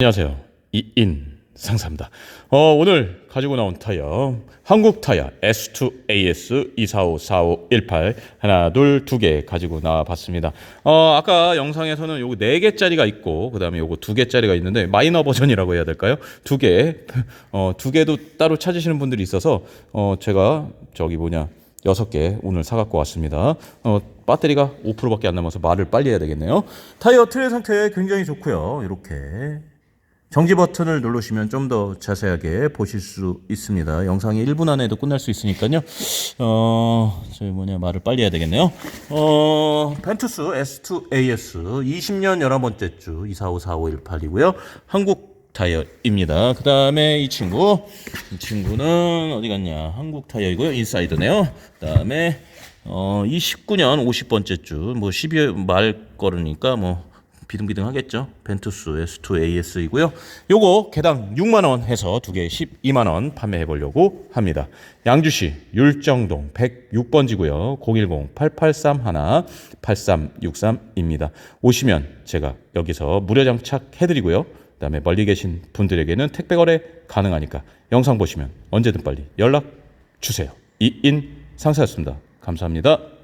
안녕하세요. 이인 상사입니다. 어, 오늘 가지고 나온 타이어 한국 타이어 S2AS 2454518 하나 둘 두 개 가지고 나와 봤습니다. 어, 아까 영상에서는 요거 네 개짜리가 있고 그다음에 요거 두 개짜리가 있는데 마이너 버전이라고 해야 될까요? 두 개. 어, 두 개도 따로 찾으시는 분들이 있어서 어, 제가 저기 뭐냐 여섯 개 오늘 사갖고 왔습니다. 어, 배터리가 5%밖에 안 남아서 말을 빨리 해야 되겠네요. 타이어 트레 상태 굉장히 좋고요. 이렇게 정지 버튼을 누르시면 좀 더 자세하게 보실 수 있습니다. 영상이 1분 안에도 끝날 수 있으니까요. 어, 저희 뭐냐 말을 빨리 해야 되겠네요. 어, 펜투스 S2AS 20년 11번째 주 24545118이고요. 한국 타이어입니다. 그 다음에 이 친구, 이 친구는 어디 갔냐? 한국 타이어이고요. 인사이드네요. 그 다음에 어, 29년 50번째 주, 뭐 12월 말 거르니까 뭐 비등비등 하겠죠. 벤투스 S2AS이고요. 요거 개당 6만 원 해서 두 개 12만 원 판매해 보려고 합니다. 양주시 율정동 106번지고요. 010-8831-8363입니다. 오시면 제가 여기서 무료 장착 해 드리고요. 그다음에 멀리 계신 분들에게는 택배 거래 가능하니까 영상 보시면 언제든 빨리 연락 주세요. 이인 상사였습니다. 감사합니다.